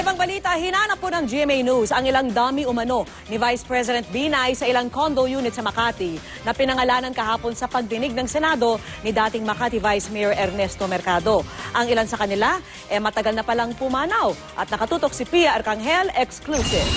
Sa ibang balita, hinanap po ng GMA News ang ilang dummy umano ni Vice President Binay sa ilang condo unit sa Makati na pinangalanan kahapon sa pagdinig ng Senado ni dating Makati Vice Mayor Ernesto Mercado. Ang ilan sa kanila, eh matagal na palang pumanaw at nakatutok si Pia Arcangel exclusive.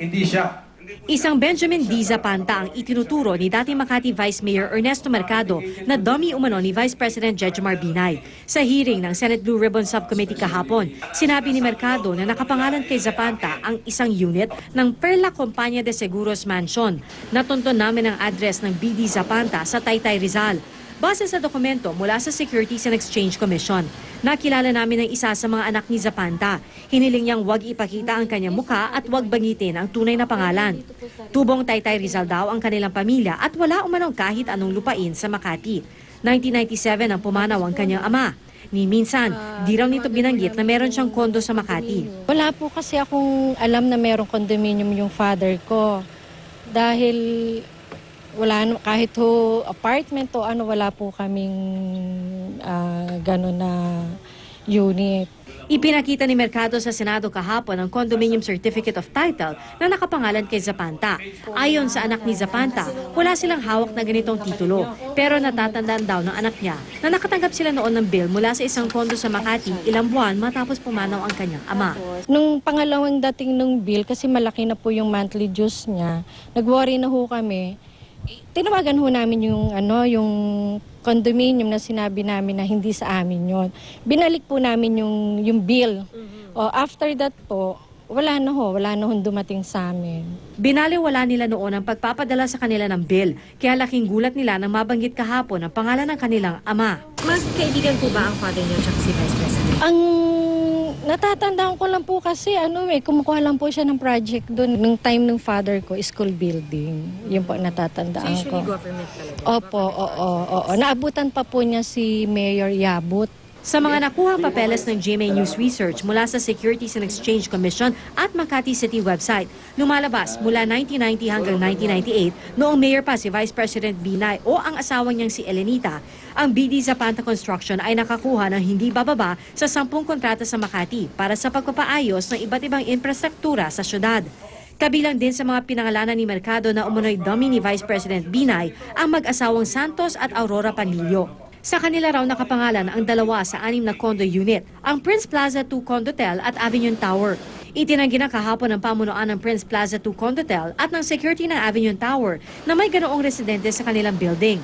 Hindi siya. Isang Benjamin D. Zapanta ang itinuturo ni dating Makati Vice Mayor Ernesto Mercado na dummy umano ni Vice President Jejomar Binay. Sa hearing ng Senate Blue Ribbon Subcommittee kahapon, sinabi ni Mercado na nakapangalan kay Zapanta ang isang unit ng Perla Compañía de Seguros Mansion. Natunton namin ang address ng BD Zapanta sa Taytay Rizal. Base sa dokumento mula sa Securities and Exchange Commission, nakilala namin ang isa sa mga anak ni Zapanta. Hiniling niyang huwag ipakita ang kanyang muka at huwag bangitin ang tunay na pangalan. Tubong Taytay Rizal daw ang kanilang pamilya at wala umanong kahit anong lupain sa Makati. 1997 ang pumanaw ang kanyang ama. Ni minsan, di raw nito binanggit na meron siyang kondo sa Makati. Wala po kasi akong alam na merong condominium yung father ko. Dahil wala kahit ho apartment o ano wala po kaming ah, gano'n na unit. Ipinakita ni Mercado sa Senado kahapon ang Condominium Certificate of Title na nakapangalan kay Zapanta. Ayon sa anak ni Zapanta, wala silang hawak na ganitong titulo. Pero natatandaan daw ng anak niya na nakatanggap sila noon ng bill mula sa isang kondo sa Makati ilang buwan matapos pumanaw ang kanyang ama. Nung pangalawang dating nung bill, kasi malaki na po yung monthly dues niya, nag-worry na ho kami. Tinawagan ho namin yung ano yung condominium na sinabi namin na hindi sa amin yon. Binalik po namin yung yung bill. O after that po, wala na ho, wala na ho dumating sa amin. Binaliwala nila noon ang pagpapadala sa kanila ng bill, kaya laking gulat nila nang mabanggit kahapon ang pangalan ng kanilang ama. Magkaibigan po ba ang father niyo at si Vice President? Ang natatandaan ko lang po kasi ano eh, kumukuha lang po siya ng project doon. Nung time ng father ko, school building. Yun po natatandaan So ko. government talaga. Opo, oo, oo. Naabutan pa po niya si Mayor Yabut. Sa mga nakuhang papeles ng GMA News Research mula sa Securities and Exchange Commission at Makati City website, lumalabas mula 1990 hanggang 1998 noong mayor pa si Vice President Binay o ang asawa niyang si Elenita, ang BD Zapanta Construction ay nakakuha ng hindi bababa sa 10 kontrata sa Makati para sa pagpapaayos ng iba't ibang infrastruktura sa syudad. Kabilang din sa mga pinangalanan ni Mercado na umunoy dummy ni Vice President Binay ang mag-asawang Santos at Aurora Panilio. Sa kanila raw nakapangalan ang dalawa sa anim na condo unit, ang Prince Plaza 2 Condotel at Avenue Tower. Itinanggi na kahapon ng pamunuan ng Prince Plaza 2 Condotel at ng security ng Avenue Tower na may ganoong residente sa kanilang building.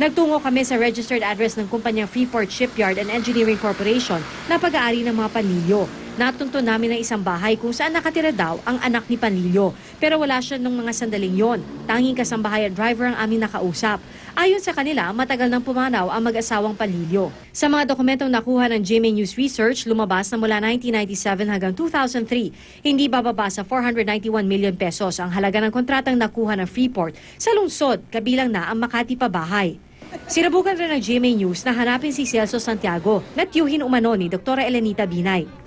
Nagtungo kami sa registered address ng kumpanyang Freeport Shipyard and Engineering Corporation na pag-aari ng mga panilyo. Natunto namin ang isang bahay kung saan nakatira daw ang anak ni Panilyo. Pero wala siya nung mga sandaling yon. Tanging kasambahay at driver ang aming nakausap. Ayon sa kanila, matagal nang pumanaw ang mag-asawang Panilyo. Sa mga dokumentong nakuha ng GMA News Research, lumabas na mula 1997 hanggang 2003, hindi bababa sa 491 million pesos ang halaga ng kontratang nakuha ng Freeport sa lungsod, kabilang na ang Makati Pabahay. Sinabukan rin ng GMA News na hanapin si Celso Santiago na tiyuhin umano ni Dr. Elenita Binay.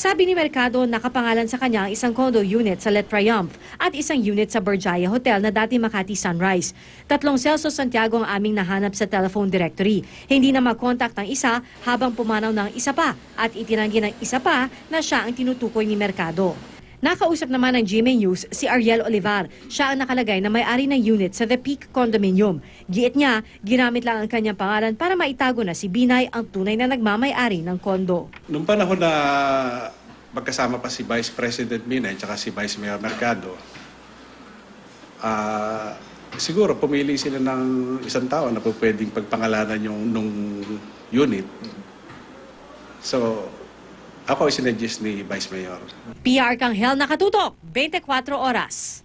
Sabi ni Mercado, nakapangalan sa kanya ang isang condo unit sa Let Triumph at isang unit sa Berjaya Hotel na dati Makati Sunrise. Tatlong Celso Santiago ang aming nahanap sa telephone directory. Hindi na mag-contact ang isa habang pumanaw ng isa pa at itinanggi ng isa pa na siya ang tinutukoy ni Mercado. Nakausap naman ng GMA News si Ariel Olivar. Siya ang nakalagay na may-ari ng unit sa The Peak Condominium. Giit niya, ginamit lang ang kanyang pangalan para maitago na si Binay ang tunay na nagmamay-ari ng kondo. Nung panahon na magkasama pa si Vice President Binay at si Vice Mayor Mercado, ah, siguro pumili sila ng isang tao na pwedeng pagpangalanan yung nung unit. So, ako isinuggest ni Vice Mayor. PR Kanghel nakatutok, 24 oras.